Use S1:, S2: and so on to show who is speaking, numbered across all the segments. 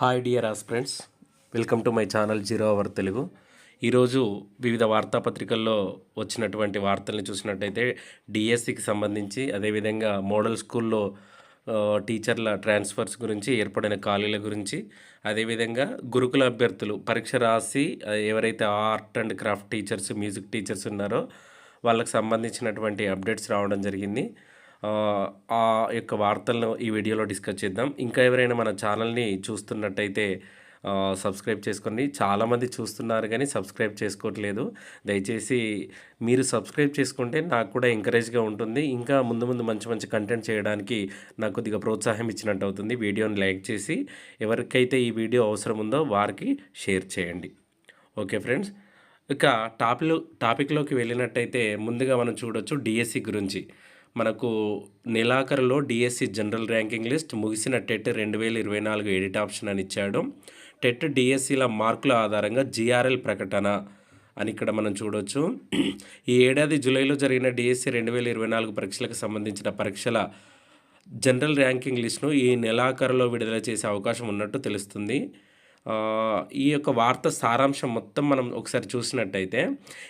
S1: Hi dear aspirants welcome to my channel zero hour Telugu ఈరోజు వివిధ వార్తాపత్రికల్లో వచ్చినటువంటి వార్తల్ని చూసినట్టయితే డిఎస్సికి సంబంధించి అదేవిధంగా మోడల్ స్కూల్లో టీచర్ల ట్రాన్స్ఫర్స్ గురించి ఏర్పడిన ఖాళీల గురించి అదేవిధంగా గురుకుల అభ్యర్థులు పరీక్ష రాసి ఎవరైతే art and craft teachers music teachers ఉన్నారో వాళ్ళకి సంబంధించినటువంటి అప్డేట్స్ రావడం జరిగింది. ఆ, యొక్క వార్తలను ఈ వీడియోలో డిస్కస్ చేద్దాం. ఇంకా ఎవరైనా మన ఛానల్ని చూస్తున్నట్టయితే సబ్స్క్రైబ్ చేసుకోండి చాలామంది చూస్తున్నారు కానీ సబ్స్క్రైబ్ చేసుకోవట్లేదు. దయచేసి మీరు సబ్స్క్రైబ్ చేసుకుంటే నాకు కూడా ఎంకరేజ్గా ఉంటుంది. ఇంకా ముందు ముందు మంచి మంచి కంటెంట్ చేయడానికి నాకు కొద్దిగా ప్రోత్సాహం ఇచ్చినట్టు అవుతుంది. వీడియోని లైక్ చేసి ఎవరికైతే ఈ వీడియో అవసరం ఉందో వారికి షేర్ చేయండి. ఓకే ఫ్రెండ్స్ ఇక టాపిక్ టాపిక్లోకి వెళ్ళినట్టయితే ముందుగా మనం చూడొచ్చు డిఎస్సి గురించి. మనకు నెలాఖరులో డిఎస్సి జనరల్ ర్యాంకింగ్ లిస్ట్ ముగిసిన టెట్ రెండు వేల ఇరవై నాలుగు ఎడిట్ ఆప్షన్ అని ఇచ్చాడు. టెట్ డిఎస్సిల మార్కుల ఆధారంగా జిఆర్ఎల్ ప్రకటన అని ఇక్కడ మనం చూడొచ్చు. ఈ ఏడాది జూలైలో జరిగిన డిఎస్సి రెండు వేల ఇరవై నాలుగు పరీక్షలకు సంబంధించిన పరీక్షల జనరల్ ర్యాంకింగ్ లిస్ట్ను ఈ నెలాఖరులో విడుదల చేసే అవకాశం ఉన్నట్టు తెలుస్తుంది. ఈ యొక్క వార్త సారాంశం మొత్తం మనం ఒకసారి చూసినట్టయితే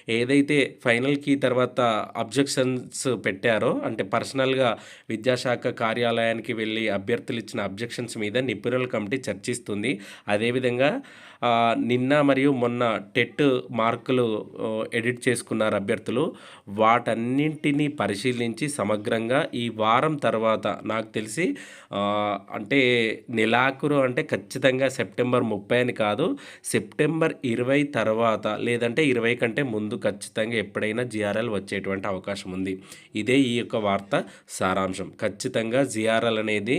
S1: ఏదైతే ఫైనల్కి తర్వాత అబ్జెక్షన్స్ పెట్టారో అంటే పర్సనల్గా విద్యాశాఖ కార్యాలయానికి వెళ్ళి అభ్యర్థులు ఇచ్చిన అబ్జెక్షన్స్ మీద నిపుణుల కమిటీ చర్చిస్తుంది. అదేవిధంగా నిన్న మరియు మొన్న టెట్ మార్కులు ఎడిట్ చేసుకున్నారు అభ్యర్థులు. వాటన్నింటినీ పరిశీలించి సమగ్రంగా ఈ వారం తర్వాత నాకు తెలిసి అంటే నెలాఖరు అంటే ఖచ్చితంగా సెప్టెంబర్ ముప్పై ముప్పై అని కాదు సెప్టెంబర్ ఇరవై తర్వాత లేదంటే ఇరవై కంటే ముందు ఖచ్చితంగా ఎప్పుడైనా జిఆర్ఎల్ వచ్చేటువంటి అవకాశం ఉంది. ఇదే ఈ యొక్క వార్త సారాంశం. ఖచ్చితంగా జిఆర్ఎల్ అనేది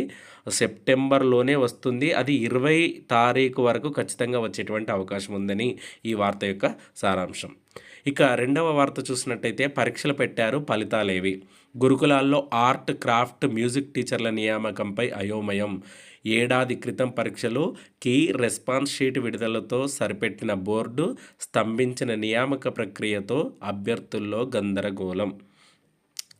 S1: సెప్టెంబర్లోనే వస్తుంది. అది ఇరవై తారీఖు వరకు ఖచ్చితంగా వచ్చేటువంటి అవకాశం ఉందని ఈ వార్త యొక్క సారాంశం. ఇక రెండవ వార్త చూసినట్టయితే పరీక్షలు పెట్టారు ఫలితాలేవి. గురుకులాల్లో ఆర్ట్ క్రాఫ్ట్ మ్యూజిక్ టీచర్ల నియామకంపై అయోమయం. ఏడాది క్రితం పరీక్షలు కీ రెస్పాన్స్ షీట్ విడుదలతో సరిపెట్టిన బోర్డు స్తంభించిన నియామక ప్రక్రియతో అభ్యర్థుల్లో గందరగోళం.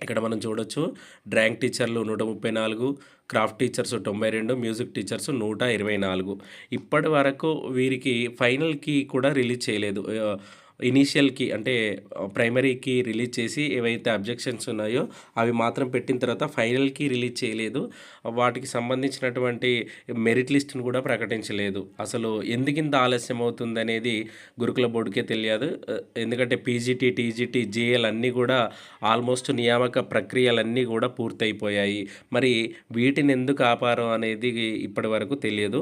S1: ఇక్కడ మనం చూడొచ్చు డ్రాయింగ్ టీచర్లు నూట ముప్పై నాలుగు క్రాఫ్ట్ టీచర్స్ తొంభై రెండు మ్యూజిక్ టీచర్స్ నూట ఇరవై నాలుగు. ఇప్పటి వరకు వీరికి ఫైనల్కి కూడా రిలీజ్ చేయలేదు. ఇనీషియల్కి అంటే ప్రైమరీకి రిలీజ్ చేసి ఏవైతే అబ్జెక్షన్స్ ఉన్నాయో అవి మాత్రం పెట్టిన తర్వాత ఫైనల్కి రిలీజ్ చేయలేదు. వాటికి సంబంధించినటువంటి మెరిట్ లిస్ట్ను కూడా ప్రకటించలేదు. అసలు ఎందుకింత ఆలస్యం అవుతుంది అనేది గురుకుల బోర్డుకే తెలియదు. ఎందుకంటే పీజీటీ టీజీటీ జేఎల్ అన్నీ కూడా ఆల్మోస్ట్ నియామక ప్రక్రియలన్నీ కూడా పూర్తయిపోయాయి. మరి వీటిని ఎందుకు ఆపారు అనేది ఇప్పటి వరకు తెలియదు.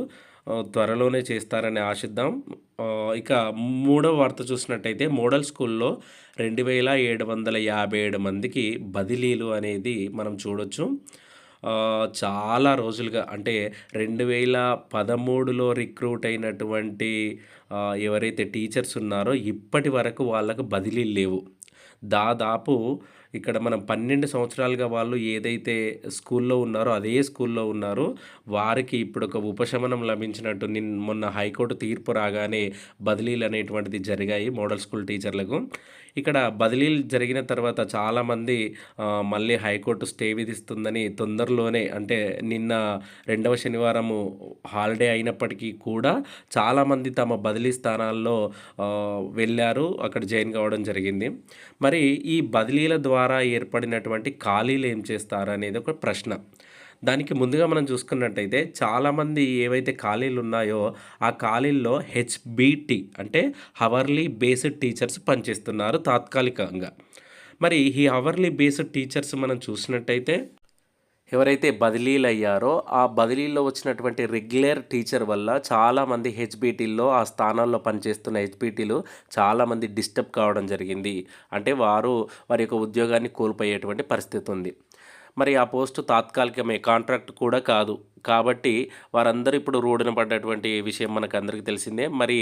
S1: త్వరలోనే చేస్తారని ఆశిద్దాం. ఇక మూడవ వార్త చూసినట్టయితే మోడల్ స్కూల్లో రెండు వేల ఏడు వందల యాభై ఏడు మందికి బదిలీలు అనేది మనం చూడొచ్చు. చాలా రోజులుగా అంటే రెండు వేల పదమూడులో రిక్రూట్ అయినటువంటి ఎవరైతే టీచర్స్ ఉన్నారో ఇప్పటి వరకు వాళ్ళకు బదిలీలు లేవు. దాదాపు ఇక్కడ మనం పన్నెండు సంవత్సరాలుగా వాళ్ళు ఏదైతే స్కూల్లో ఉన్నారో అదే స్కూల్లో ఉన్నారో వారికి ఇప్పుడు ఒక ఉపశమనం లభించినట్టు నిన్ మొన్న హైకోర్టు తీర్పు రాగానే బదిలీలు అనేటువంటిది జరిగాయి మోడల్ స్కూల్ టీచర్లకు. ఇక్కడ బదిలీలు జరిగిన తర్వాత చాలామంది మళ్ళీ హైకోర్టు స్టే విధిస్తుందని తొందరలోనే అంటే నిన్న రెండవ శనివారము హాలిడే అయినప్పటికీ కూడా చాలామంది తమ బదిలీ స్థానాల్లో వెళ్ళారు అక్కడ జాయిన్ కావడం జరిగింది. మరి ఈ బదిలీల ద్వారా ద్వారా ఏర్పడినటువంటి ఖాళీలు ఏం చేస్తారు అనేది ఒక ప్రశ్న. దానికి ముందుగా మనం చూసుకున్నట్టయితే చాలామంది ఏవైతే ఖాళీలు ఉన్నాయో ఆ ఖాళీల్లో హెచ్బిటి అంటే హవర్లీ బేస్డ్ టీచర్స్ పనిచేస్తున్నారు తాత్కాలికంగా. మరి ఈ హవర్లీ బేస్డ్ టీచర్స్ మనం చూసినట్టయితే ఎవరైతే బదిలీలు అయ్యారో ఆ బదిలీలో వచ్చినటువంటి రెగ్యులర్ టీచర్ వల్ల చాలామంది హెచ్బిటీల్లో ఆ స్థానాల్లో పనిచేస్తున్న హెచ్బిటీలు చాలామంది డిస్టర్బ్ కావడం జరిగింది. అంటే వారు వారి యొక్క ఉద్యోగాన్ని కోల్పోయేటువంటి పరిస్థితి ఉంది. మరి ఆ పోస్టు తాత్కాలికమే కాంట్రాక్ట్ కూడా కాదు. కాబట్టి వారందరూ ఇప్పుడు రోడ్డున పడ్డటువంటి విషయం మనకు అందరికీ తెలిసిందే. మరి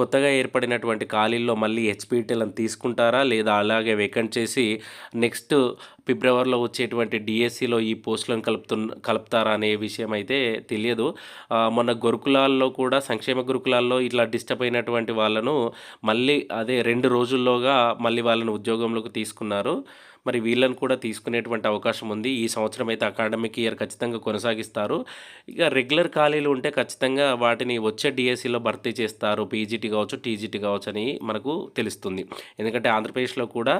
S1: కొత్తగా ఏర్పడినటువంటి ఖాళీల్లో మళ్ళీ హెచ్పిటీలను తీసుకుంటారా? లేదా అలాగే వేకెంట్ చేసి నెక్స్ట్ ఫిబ్రవరిలో వచ్చేటువంటి డిఎస్సిలో ఈ పోస్టులను కలుపుతు కలుపుతారా అనే విషయం అయితే తెలియదు. మొన్న గురుకులాల్లో కూడా సంక్షేమ గురుకులాల్లో ఇట్లా డిస్టర్బ్ అయినటువంటి వాళ్ళను మళ్ళీ అదే రెండు రోజుల్లోగా మళ్ళీ వాళ్ళని ఉద్యోగంలోకి తీసుకున్నారు. మరి వీళ్ళని కూడా తీసుకునేటువంటి అవకాశం ఉంది. ఈ సంవత్సరం అయితే అకాడమిక్ ఇయర్ ఖచ్చితంగా కొనసాగిస్తారు. ఇక రెగ్యులర్ ఖాళీలు ఉంటే ఖచ్చితంగా వాటిని వచ్చే డిఎస్సిలో భర్తీ చేస్తారు. పీజీటీ కావచ్చు టీజీటీ కావచ్చు అని మనకు తెలుస్తుంది. ఎందుకంటే ఆంధ్రప్రదేశ్లో కూడా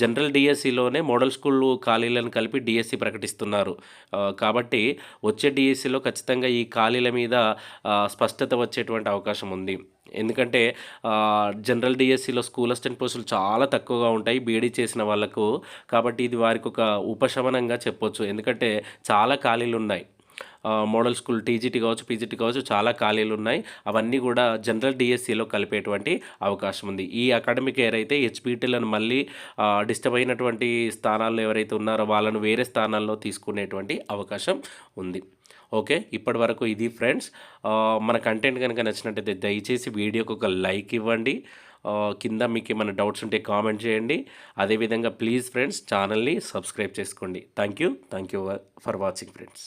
S1: జనరల్ డిఎస్సిలోనే మోడల్ స్కూల్ ఖాళీలను కలిపి డిఎస్సి ప్రకటిస్తున్నారు. కాబట్టి వచ్చే డిఎస్సిలో ఖచ్చితంగా ఈ ఖాళీల మీద స్పష్టత వచ్చేటువంటి అవకాశం ఉంది. ఎందుకంటే జనరల్ డిఎస్సిలో స్కూల్ అసిస్టెంట్ పోస్టులు చాలా తక్కువగా ఉంటాయి బీడీ చేసిన వాళ్ళకు. కాబట్టి ఇది వారికి ఒక ఉపశమనంగా చెప్పొచ్చు. ఎందుకంటే చాలా ఖాళీలు ఉన్నాయి. మోడల్ స్కూల్ టీజీటీ కావచ్చు పీజీటీ కావచ్చు చాలా ఖాళీలు ఉన్నాయి. అవన్నీ కూడా జనరల్ డిఎస్సిలో కలిపేటువంటి అవకాశం ఉంది. ఈ అకాడమిక్ ఇయర్ అయితే హెచ్పిటీలను మళ్ళీ డిస్టర్బ్ అయినటువంటి స్థానాల్లో ఎవరైతే ఉన్నారో వాళ్ళను వేరే స్థానాల్లో తీసుకునేటువంటి అవకాశం ఉంది. ఓకే ఇప్పటి వరకు ఇది ఫ్రెండ్స్. మన కంటెంట్ కనుక నచ్చినట్టయితే దయచేసి వీడియోకి ఒక లైక్ ఇవ్వండి. కింద మీకు ఏమైనా డౌట్స్ ఉంటే కామెంట్ చేయండి. అదేవిధంగా ప్లీజ్ ఫ్రెండ్స్ ఛానల్ని సబ్స్క్రైబ్ చేసుకోండి. Thank you. Thank you for watching friends.